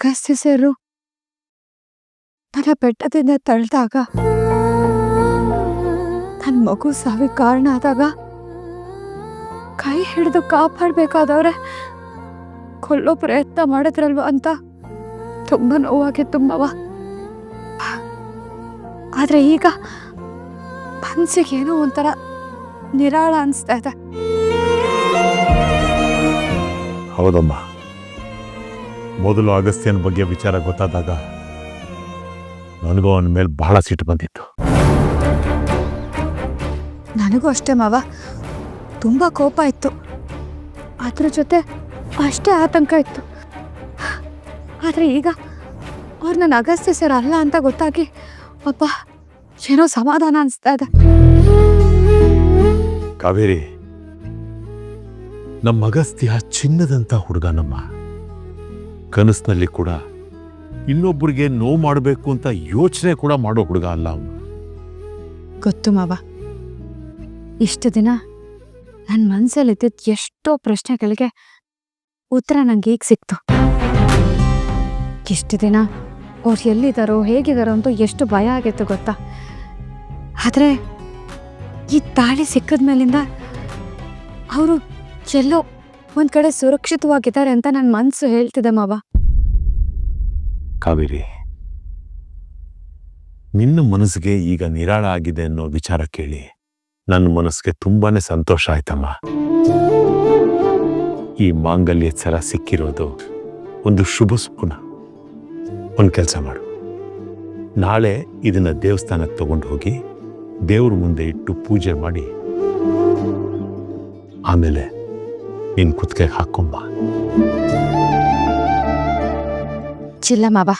ಮಾವ ಅಗಸ್ತ್ಯ ಸರು ನನ್ನ ಬೆಟ್ಟದಿಂದ ತಳ್ದಾಗ ನನ್ನ ಮಗು ಸಾವಿಗೆ ಕಾರಣ ಆದಾಗ, ಕೈ ಹಿಡಿದು ಕಾಪಾಡಬೇಕಾದವ್ರೆ, ಕೊಲ್ಲೋ ಪ್ರಯತ್ನ ಮಾಡಿದ್ರಲ್ವ ಅಂತ ತುಂಬ ನೋವಾಗಿತ್ತು ತುಂಬವ ಆದರೆ ಈಗ ಮನ್ಸಿಗೆ ಏನೋ ಒಂಥರ ನಿರಾಳ ಅನಿಸ್ತಾ ಇದೆ. ಹೌದಮ್ಮ. ಮೊದಲು ಅಗಸ್ತ್ಯನ ಬಗ್ಗೆ ವಿಚಾರ ಗೊತ್ತಾದಾಗ ನನಗೂ ಅವನ ಮೇಲೆ ಬಹಳ ಸಿಟ್ಟು ಬಂದಿತ್ತು. ನನಗೂ ಅಷ್ಟೇ ಮಾವ. ತುಂಬ ಕೋಪ ಇತ್ತು. ಅದ್ರ ಜೊತೆ ಅಷ್ಟೇ ಆತಂಕ ಇತ್ತು. ಆದರೆ ಈಗ ಅವ್ರು ನನ್ನ ಅಗಸ್ತ್ಯ ಸರ್ ಅಲ್ಲ ಅಂತ ಗೊತ್ತಾಗಿ ಅಪ್ಪ ಏನೋ ಸಮಾಧಾನ ಅನಿಸ್ತಾ ಇದೆ. ಕಾವೇರಿ ನಮ್ಮ ಅಗಸ್ತ್ಯ ಚಿನ್ನದಂಥ ಹುಡುಗ ನಮ್ಮ ಕನಸಿನಲ್ಲಿ ಕೂಡ ಇನ್ನೊಬ್ಬರಿಗೆ ನೋವು ಮಾಡಬೇಕು ಅಂತ ಯೋಚನೆ ಕೂಡ ಮಾಡೋ ಹುಡುಗ ಅಲ್ಲ ಅವನು. ಗೊತ್ತು ಮಾವ. ಇಷ್ಟು ದಿನ ನನ್ನ ಮನಸ್ಸಲ್ಲಿದ್ದಿದ್ದ ಎಷ್ಟೋ ಪ್ರಶ್ನೆಗಳಿಗೆ ಉತ್ತರ ನಂಗೆ ಈಗ ಸಿಕ್ತು. ಇಷ್ಟು ದಿನ ಅವ್ರು ಎಲ್ಲಿದ್ದಾರೋ ಹೇಗಿದ್ದಾರೋ ಅಂತ ಎಷ್ಟು ಭಯ ಆಗಿತ್ತು ಗೊತ್ತಾ? ಆದರೆ ಈ ತಾಳಿ ಸಿಕ್ಕದ ಮೇಲಿಂದ ಅವರು ಎಲ್ಲೋ ಒಂದು ಕಡೆ ಸುರಕ್ಷಿತವಾಗಿದ್ದಾರೆ ಅಂತ ನನ್ನ ಮನಸ್ಸು ಹೇಳ್ತಿದೆ ಮಾವ. ಕಾವೇರಿ, ನಿನ್ನ ಮನಸ್ಸಿಗೆ ಈಗ ನಿರಾಳ ಆಗಿದೆ ಅನ್ನೋ ವಿಚಾರ ಕೇಳಿ ನನ್ನ ಮನಸ್ಸಿಗೆ ತುಂಬಾನೇ ಸಂತೋಷ ಆಯ್ತಮ್ಮ. ಈ ಮಾಂಗಲ್ಯ ಸರ ಸಿಕ್ಕಿರೋದು ಒಂದು ಶುಭ ಸುಗುಣ ಒಂದು ಕೆಲಸ ಮಾಡು. ನಾಳೆ ಇದನ್ನ ದೇವಸ್ಥಾನಕ್ಕೆ ತಗೊಂಡು ಹೋಗಿ ದೇವ್ರ ಮುಂದೆ ಇಟ್ಟು ಪೂಜೆ ಮಾಡಿ ಆಮೇಲೆ ನಿನ್ ಕುತ್ತಿಗೆ ಹಾಕೊಂಬ ಚಿಲ್ಲ ಮಾವ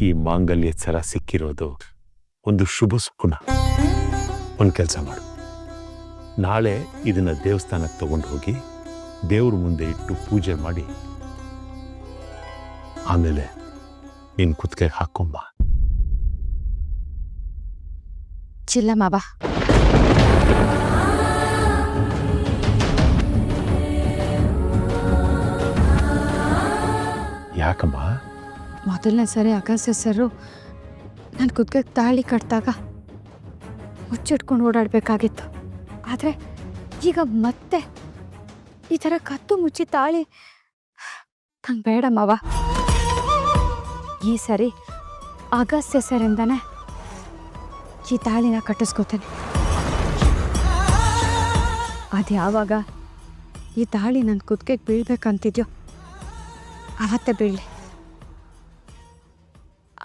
ಈ ಮಾಂಗಲ್ಯ ಸರ ಸಿಕ್ಕಿರೋದು ಒಂದು ಶುಭ ಸುಕುಣ ಒಂದು ಕೆಲಸ ಮಾಡು. ನಾಳೆ ಇದನ್ನು ದೇವಸ್ಥಾನಕ್ಕೆ ತಗೊಂಡು ಹೋಗಿ ದೇವ್ರ ಮುಂದೆ ಇಟ್ಟು ಪೂಜೆ ಮಾಡಿ. ಆಮೇಲೆ ನಿನ್ ಕುತ್ತಿಗೆ ಹಾಕೊಂಬ. ಚಿಲ್ಲ ಮಾವ. ಯಾಕಮ್ಮ? ಮೊದಲನೇ ಸರಿ ಆಕಾಶ ಸರು ನನ್ನ ಕುದ್ಗೆ ತಾಳಿ ಕಟ್ಟಿದಾಗ ಮುಚ್ಚಿಟ್ಕೊಂಡು ಓಡಾಡಬೇಕಾಗಿತ್ತು. ಆದರೆ ಈಗ ಮತ್ತೆ ಈ ಥರ ಕತ್ತು ಮುಚ್ಚಿ ತಾಳಿ ನಂಗೆ ಬೇಡ ಮಾವ. ಈ ಸರಿ ಅಗಸ್ತ್ಯ ಸರಿಂದನೇ ಈ ತಾಳಿನ ಕಟ್ಟಿಸ್ಕೋತೇನೆ. ಅದು ಯಾವಾಗ ಈ ತಾಳಿ ನನ್ನ ಕುತ್ತಿಗೆಗೆ ಬೀಳ್ಬೇಕಂತಿದ್ಯೋ ಅವತ್ತೇ ಬೀಳಲಿ.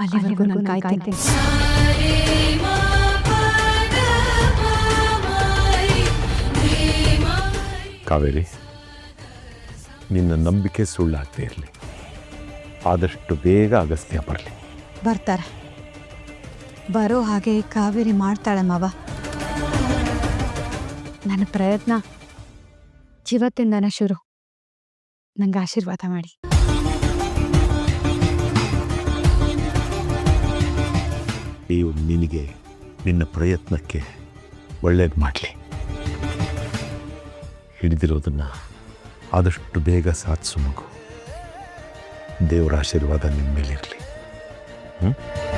ಅಲ್ಲಿವರೆಗೂ ನಾನು ಕಾಯ್ತೀನಿ ಕಾವೇರಿ ನಿನ್ನ ನಂಬಿಕೆ ಸುಳ್ಳಾಗದೇ ಇರಲಿ. ಆದಷ್ಟು ಬೇಗ ಅಗಸ್ತ್ಯ ಬರಲಿ. ಬರ್ತಾರೆ. ಬರೋ ಹಾಗೆ ಕಾವೇರಿ ಮಾಡ್ತಾಳೆ ಮಾವ. ನನ್ನ ಪ್ರಯತ್ನ ಇವತ್ತಿಂದನೇ ಶುರು. ನಂಗೆ ಆಶೀರ್ವಾದ ಮಾಡಿ. ನೀವು ನಿನಗೆ ನಿನ್ನ ಪ್ರಯತ್ನಕ್ಕೆ ಒಳ್ಳೇದು ಮಾಡಲಿ. ಹಿಡಿದಿರೋದನ್ನ ಆದಷ್ಟು ಬೇಗ ಸಾಧಿಸು ಮಗು. ದೇವರ ಆಶೀರ್ವಾದ ನಿಮ್ಮ ಮೇಲಿರಲಿ. ಹ್ಞೂ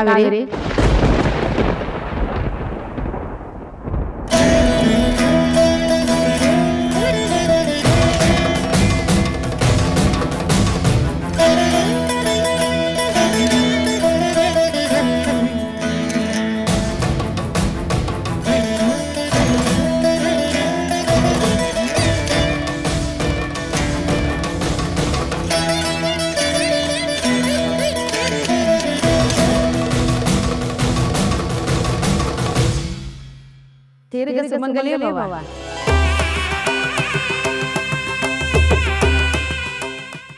ಕಾವೇರಿ ಭವ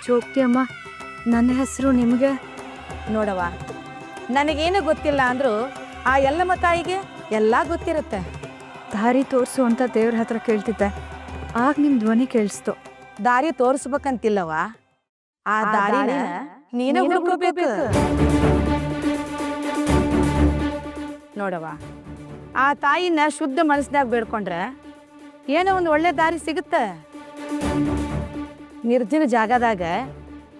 ಚೋಕ್ತಿ ಅಮ್ಮ ನನ್ನ ಹೆಸರು ನಿಮಗೆ? ನೋಡವ್ವ ನನಗೇನು ಗೊತ್ತಿಲ್ಲ ಅಂದ್ರು ಆ ಎಲ್ಲಮ್ಮ ತಾಯಿಗೆ ಎಲ್ಲ ಗೊತ್ತಿರುತ್ತೆ. ದಾರಿ ತೋರಿಸು ಅಂತ ದೇವ್ರ ಹತ್ರ ಕೇಳ್ತಿದ್ದೆ. ಆಗ ನಿಮ್ಮ ಧ್ವನಿ ಕೇಳಿಸ್ತು. ದಾರಿ ತೋರಿಸ್ಬೇಕಂತಿಲ್ಲವ ಆ ದಾರಿನ ನೀನು ಹುಡುಕಬೇಕು. ನೋಡವ್ವ ಆ ತಾಯಿನ ಶುದ್ಧ ಮನಸ್ಸಿನಾಗ ಬೇಡ್ಕೊಂಡ್ರೆ ಏನೋ ಒಂದು ಒಳ್ಳೆ ದಾರಿ ಸಿಗುತ್ತೆ. ನಿರ್ಜನ ಜಾಗದಾಗ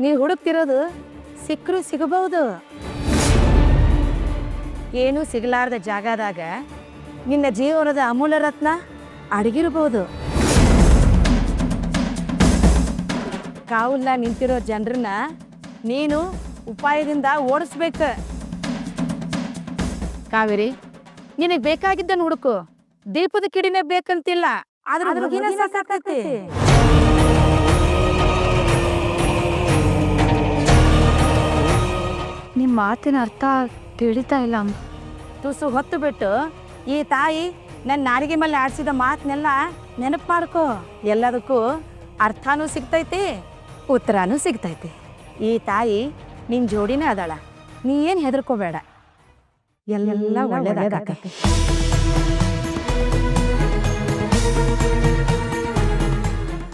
ನೀ ಹುಡುಕ್ತಿರೋದು ಸಿಕ್ಕರು ಸಿಗಬಹುದು. ಏನೂ ಸಿಗಲಾರ್ದ ಜಾಗದಾಗ ನಿನ್ನ ಜೀವನದ ಅಮೂಲ ರತ್ನ ಅಡಗಿರಬಹುದು. ಕಾವುಲ್ಲ ನಿಂತಿರೋ ಜನರನ್ನ ನೀನು ಉಪಾಯದಿಂದ ಓಡಿಸ್ಬೇಕು. ಕಾವೇರಿ ನಿನಗೆ ಬೇಕಾಗಿದ್ದನ್ ಹುಡುಕು. ದೀಪದ ಕಿಡಿನೇ ಬೇಕಂತಿಲ್ಲ. ಆದ್ರೆ ಹುಡುಗಿನ ಸಾಕಾಗ್ತೈತಿ ನಿಮ್ಮ ಮಾತಿನ ಅರ್ಥ ತಿಳಿತಾ ಇಲ್ಲ. ಅಮ್ಮ ತುಸು ಹೊತ್ತು ಬಿಟ್ಟು ಈ ತಾಯಿ ನನ್ನ ನಾಡಿಗೆ ಮೇಲೆ ಆಡಿಸಿದ ಮಾತನ್ನೆಲ್ಲ ನೆನಪು ಮಾಡ್ಕೋ. ಎಲ್ಲದಕ್ಕೂ ಅರ್ಥನೂ ಸಿಗ್ತೈತಿ ಉತ್ತರನೂ ಸಿಗ್ತೈತಿ. ಈ ತಾಯಿ ನಿನ್ ಜೋಡಿನೇ ಅದಾಳ. ನೀ ಏನು ಹೆದರ್ಕೋಬೇಡ. ಎಲ್ಲ ಒಳ್ಳೆಯದಾಗತ್ತೆ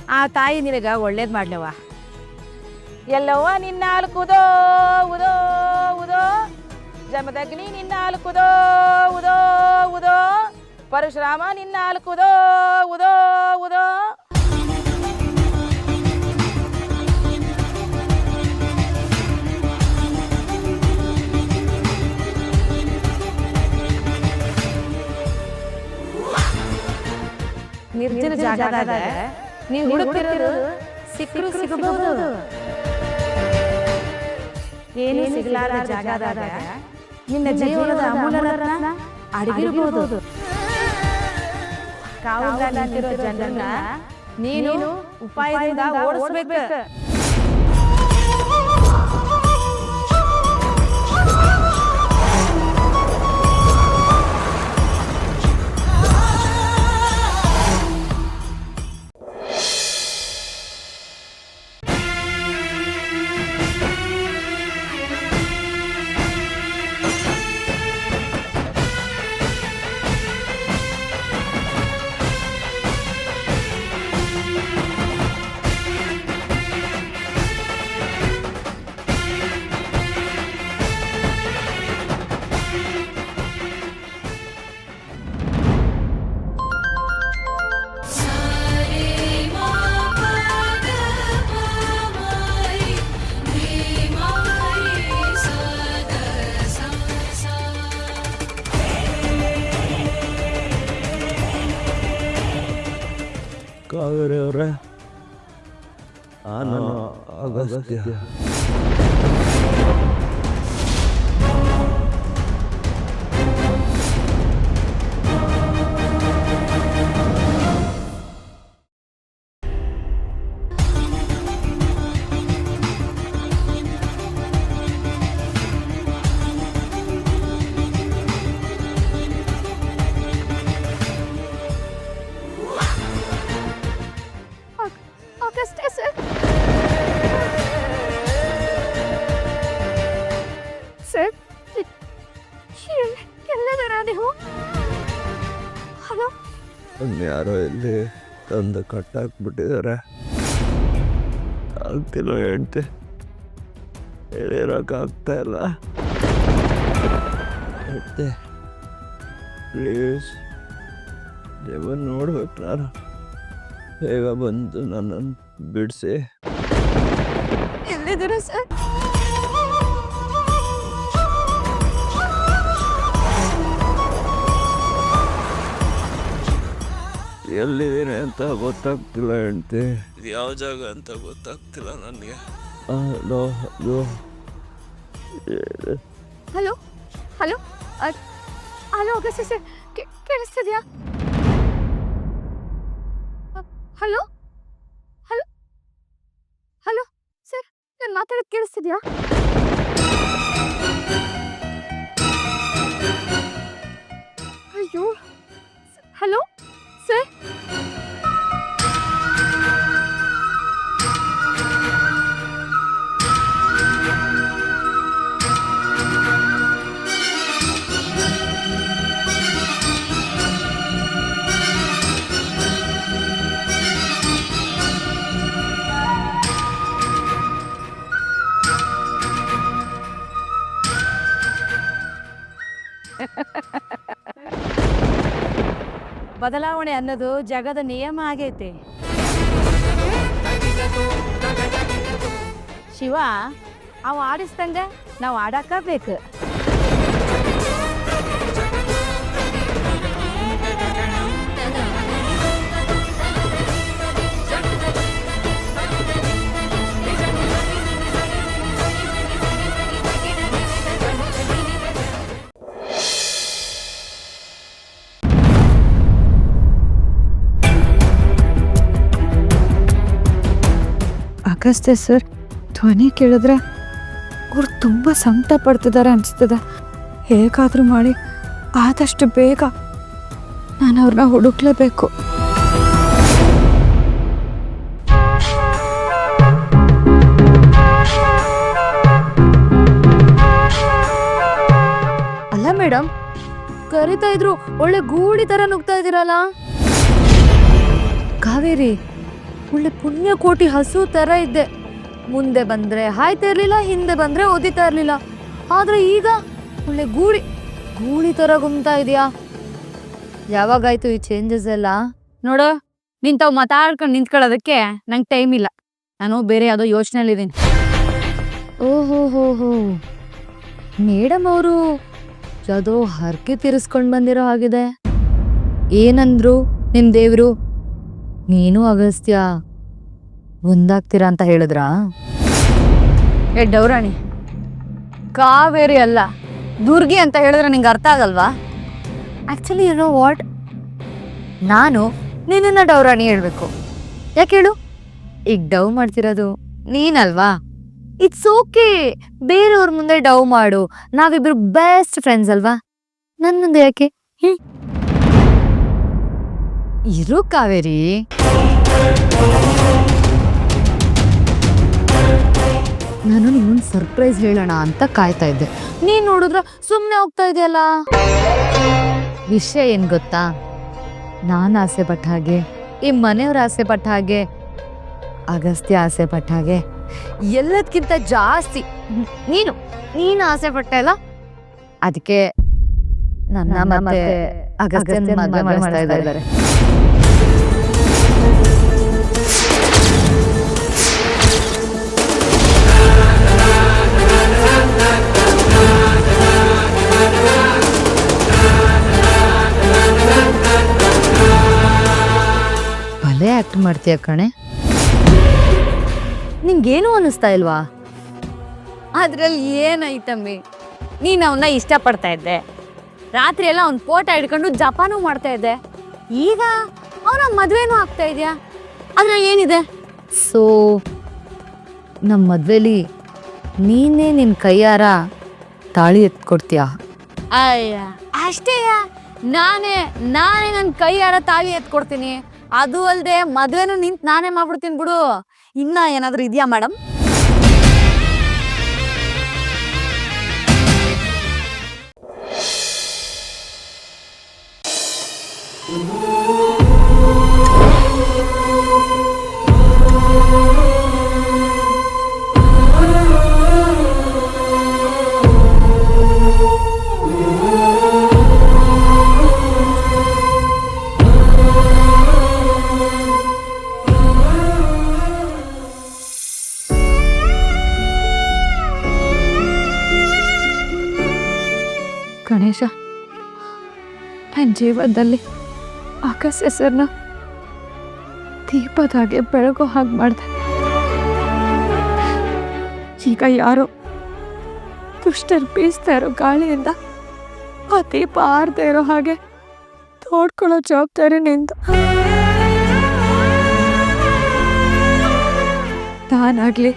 ಆ ತಾಯಿ ನಿನಗ ಒಳ್ಳೇದ್ ಮಾಡ್ಲವ ಎಲ್ಲವ್ವ ನಿನ್ನಾಲ್ಕುದೋ ಉದೋ ಉದೋ ಜಮದಗ್ನಿ ನಿನ್ನಾಲ್ಕುದೋ ಉದೋ ಉದೋ ಪರಶುರಾಮ ನಿನ್ನಾಲ್ಕುದೋ ಉದೋ ಉದೋ. ಜಾಗದಾಗ ನೀವು ಹುಡುಕ್ತಿರೋದು ಸಿಕ್ಕರು ಸಿಗಬಹುದು ಏನು ಸಿಗಲಾರ ಜಾಗದಾಗ ನಿನ್ನ ಜೀವನದ ಅಮೂಲ್ಯ ರತ್ನ ಅಡಗಿರಬಹುದು ಕಾವುಗ ನಿಂತಿರೋ ಜನರನ್ನ ನೀನು ಉಪಾಯದಿಂದ ಓಡಿಸ್ಬೇಕು. ಅಗಸ್ತ್ಯ ಯಾರೋ ಇಲ್ಲಿ ತಂದು ಕಟ್ಟಾಕ್ಬಿಟ್ಟಿದ್ದಾರೆ. ಆಗ್ತಿಲ್ಲ ಹೇಳ್ತೆ ಹೇಳಿರೋಕ್ಕಾಗ್ತಾ ಇಲ್ಲ. ಹೇಳ್ತೆ ಪ್ಲೀಸ್, ದೇವನ್ ನೋಡ್ಬೇಕು ನಾನು. ಬೇಗ ಬಂದು ನನ್ನನ್ನು ಬಿಡಿಸಿ. ಎಲ್ಲಿದ್ದೀರಾ ಸರ್? ಎಲ್ಲಿದ್ದೀನಿ ಅಂತ ಗೊತ್ತಾಗ್ತಿಲ್ಲ ಹೆಂಡ್ತಿ. ಯಾವ ಜಾಗ ಅಂತ ಗೊತ್ತಾಗ್ತಿಲ್ಲ ನನಗೆ. Hello hello hello hello hello Agastya sir ಕೇಳಿಸ್ತಿದ್ಯಾ? ಹಲೋ ಹಲೋ ಹಲೋ ಸರ್ ನಾನು ಮಾತಾಡೋದು ಕೇಳಿಸ್ತಿದ್ಯಾ? ಅಯ್ಯೋ ಹಲೋ? ಸರ್ ಬದಲಾವಣೆ ಅನ್ನೋದು ಜಗದ ನಿಯಮ ಆಗೈತಿ. ಶಿವ ಅವ ಆಡಿಸ್ದಂಗ ನಾವು ಆಡಕ್ಕ ಬೇಕು ಅಗಸ್ತ್ಯ ಸರ್. ಧ್ವನಿ ಕೇಳಿದ್ರೆ ಅವ್ರು ತುಂಬ ಸಂಕಟ ಪಡ್ತಿದ್ದಾರೆ ಅನಿಸ್ತದೆ. ಹೇಗಾದರೂ ಮಾಡಿ ಆದಷ್ಟು ಬೇಗ ನಾನು ಅವ್ರನ್ನ ಹುಡುಕ್ಲೇಬೇಕು. ಅಲ್ಲ ಮೇಡಮ್ ಕರಿತಾ ಇದ್ರು ಒಳ್ಳೆ ಗೂಡಿ ತರ ನುಗ್ತಾ ಇದ್ದೀರಲ್ಲ? ಕಾವೇರಿ ಒಳ್ಳೆ ಪುಣ್ಯ ಕೋಟಿ ಹಸು ತರ ಇದ್ದೆ ಮುಂದೆ ಬಂದ್ರೆ ಹಾಯ್ತಾ ಇರಲಿಲ್ಲ ಹಿಂದೆ ಬಂದ್ರೆ ಓದಿತಾ ಇರಲಿಲ್ಲ. ಆದರೆ ಈಗ ಒಳ್ಳೆ ಗೂಳಿ ಗೂಳಿ ತರ ಗುಮ್ತಾ ಇದೆಯಾ? ಯಾವಾಗಾಯ್ತು ಈ ಚೇಂಜಸ್ ಎಲ್ಲ? ನೋಡು ತಾವು ಮಾತಾಡ್ಕೊಂಡು ನಿಂತ್ಕೊಳ್ಳೋದಕ್ಕೆ ನಂಗೆ ಟೈಮ್ ಇಲ್ಲ. ನಾನು ಬೇರೆ ಯಾವುದೋ ಯೋಚನೆಯಲ್ಲಿದ್ದೀನಿ. ಓಹೋ ಹೋ ಹೋ. ಮೇಡಮ್ ಅವರು ಯಾವುದೋ ಹರಕೆ ತೀರಿಸ್ಕೊಂಡು ಬಂದಿರೋ ಹಾಗಿದೆ. ಏನಂದ್ರು ನಿಮ್ಮ ದೇವ್ರು? ನೀನು ಅಗಸ್ತ್ಯ ಒಂದಾಗ್ತೀರಾ ಅಂತ ಹೇಳಿದ್ರಾ? ಏ ಡೌರಾಣಿ ಕಾವೇರಿ ಅಲ್ಲ ದುರ್ಗಿ ಅಂತ ಹೇಳಿದ್ರೆ ನಿಂಗೆ ಅರ್ಥ ಆಗಲ್ವಾ? ಆ್ಯಕ್ಚುಲಿ ಯು ನೋ ವಾಟ್ ನಾನು ನಿನ್ನನ್ನು ಡೌರಾಣಿ ಹೇಳಬೇಕು. ಯಾಕೆ ಹೇಳು? ಈಗ ಡವ್ ಮಾಡ್ತಿರೋದು ನೀನಲ್ವಾ? ಇಟ್ಸ್ ಓಕೆ ಬೇರೆಯವ್ರ ಮುಂದೆ ಡವ್ ಮಾಡು. ನಾವಿಬ್ರು ಬೆಸ್ಟ್ ಫ್ರೆಂಡ್ಸ್ ಅಲ್ವಾ? ನನ್ನ ಮುಂದೆ ಯಾಕೆ? ಹ್ಮ್. ಇರು ಕಾವೇರಿ. ನಾನು ನಿಮ್ಮನ್ ಸರ್ಪ್ರೈಸ್ ಹೇಳೋಣ ಅಂತ ಕಾಯ್ತಾ ಇದ್ದೆ. ನೀನ್ ನೋಡಿದ್ರ ಸುಮ್ಮನೆ ಹೋಗ್ತಾ ಇದೆಯಲ್ಲ? ವಿಷಯ ಏನ್ ಗೊತ್ತಾ? ನಾನು ಆಸೆ ಪಟ್ಟ ಹಾಗೆ, ಈ ಮನೆಯವ್ರ ಆಸೆ ಪಟ್ಟ ಹಾಗೆ, ಅಗಸ್ತ್ಯ ಆಸೆ ಪಟ್ಟ ಹಾಗೆ ಎಲ್ಲದಕ್ಕಿಂತ ಜಾಸ್ತಿ ನೀನು ನೀನು ಆಸೆ ಪಟ್ಟೆ ಅಲ್ಲ? ಅದಕ್ಕೆ ನನ್ನ ಮತ್ತೆ ಅಗಸ್ತ್ಯನ ಮದುವೆ ಮಾಡ್ತಾ ಇದ್ದಾರೆ. ಮಾಡ್ತೀಯ ಕಣೆ? ನಿಂಗೇನು ಅನ್ನಿಸ್ತಾ ಇಲ್ವಾ? ಅದ್ರಲ್ಲಿ ಏನೈತಮ್ಮಿ? ನೀನು ಅವನ್ನ ಇಷ್ಟಪಡ್ತಾ ಇದ್ದೆ. ರಾತ್ರಿ ಎಲ್ಲ ಅವ್ನ ಫೋಟೋ ಹಿಡ್ಕೊಂಡು ಜಪಾನು ಮಾಡ್ತಾ ಇದ್ದೆ. ಈಗ ಅವನ ಮದುವೆನೂ ಆಗ್ತಾ ಇದೆಯಾ? ಅದ್ರಲ್ಲಿ ಏನಿದೆ? ಸೊ ನಮ್ಮ ಮದುವೆಲಿ ನೀನೇ ನಿನ್ನ ಕೈಯಾರ ತಾಳಿ ಎತ್ಕೊಡ್ತೀಯ? ಅಯ್ಯ ಅಷ್ಟೇಯ? ನಾನೇ ನಾನೇ ನನ್ನ ಕೈಯಾರ ತಾಳಿ ಎತ್ಕೊಡ್ತೀನಿ. ಅದು ಅಲ್ಲದೆ ಮದ್ವೆನೂ ನಿಂತು ನಾನೇ ಮಾಡ್ಬಿಡ್ತೀನಿ ಬಿಡು. ಇನ್ನ ಏನಾದರೂ ಇದೆಯಾ ಮೇಡಮ್ ನನ್ನ ಜೀವನದಲ್ಲಿ ಆಕಾಶ ಹೆಸರನ್ನ ದೀಪದ ಹಾಗೆ ಬೆಳಗೋ ಹಾಗೆ ಮಾಡ್ದೆ. ಈಗ ಯಾರೋ ದುಷ್ಟರು ಬೀಸ್ತಾ ಇರೋ ಗಾಳಿಯಿಂದ ಆ ದೀಪ ಆರ್ದೇ ಇರೋ ಹಾಗೆ ತೋಡ್ಕೊಳ್ಳೋ ಜವಾಬ್ದಾರಿ ನಿಂದು. ನಾನಾಗ್ಲಿ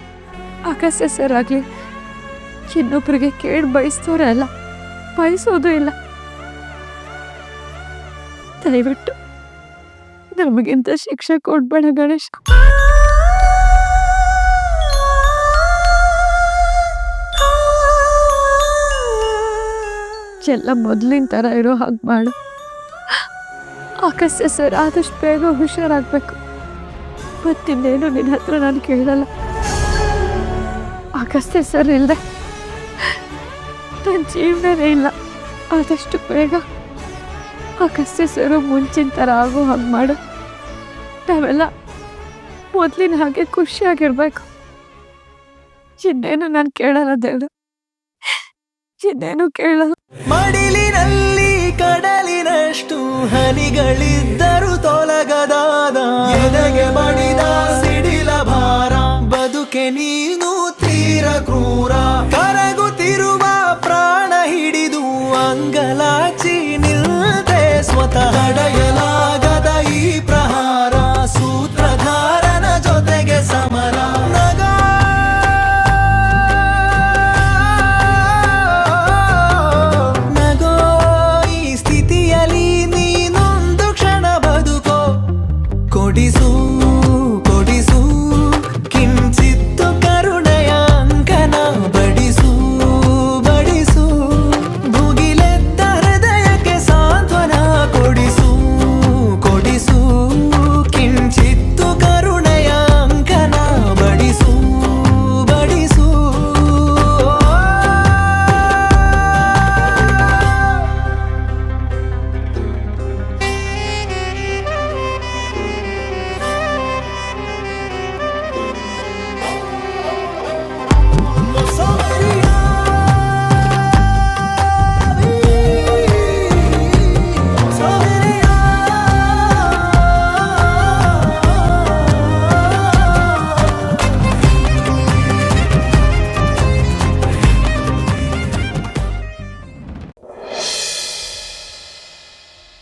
ಅಕಸ್ಯಸರಾಗ್ಲಿ ಇನ್ನೊಬ್ಬರಿಗೆ ಇನ್ನೊಬ್ರಿಗೆ ಕೇಳಿ ಬಯಸ್ತವ್ರೆ ಅಲ್ಲ, ಬಯಸೋದು ಇಲ್ಲ. ದಯವಿಟ್ಟು. ನಮಗಿಂತ ಶಿಕ್ಷೆ ಕೊಡ್ಬೇಡ ಗಣೇಶ್. ಎಲ್ಲ ಮೊದಲಿನ ಥರ ಇರೋ ಹಾಗೆ ಮಾಡು. ಆಕಸ್ಯ ಸರ್, ಆದಷ್ಟು ಬೇಗ ಹುಷಾರಾಗಬೇಕು. ಮತ್ತಿನ್ನೇನು ನಿನ್ನ ಹತ್ರ ನಾನು ಕೇಳಲ್ಲ. ಆಕಸ್ಯ ಸರ್ ಇಲ್ಲದೆ ನನ್ನ ಜೀವನವೇ ಇಲ್ಲ. ಆದಷ್ಟು ಬೇಗ ಆ ಸರು ಮುಂಚಿನ ಥರ ಆಗೋ ಹಾಗೆ ಮಾಡು. ನಾವೆಲ್ಲ ಮೊದಲಿನ ಹಾಗೆ ಖುಷಿಯಾಗಿರ್ಬೇಕು. ಚಿನ್ನೇನು ನಾನು ಕೇಳಲ್ಲ ದೇವ್ರು. ಚಿನ್ನೇನು ಕೇಳಲ್ಲ. ಮಡಿಲಿನಲ್ಲಿ ಕಡಲಿನಷ್ಟು ಹನಿಗಳಿದ್ದರು ತೊಲಗದಾದ ಎದೆಗೆ ಬಡಿದ ಸಿಡಿಲ ಭಾರ. ಬದುಕೆ ನೀನು ತೀರ ಕ್ರೂರ. ಕರಗುತ್ತಿರುವ ಪ್ರಾಣ ಹಿಡಿದು ಅಂಗಲಾಚ சமத்த அடையலாக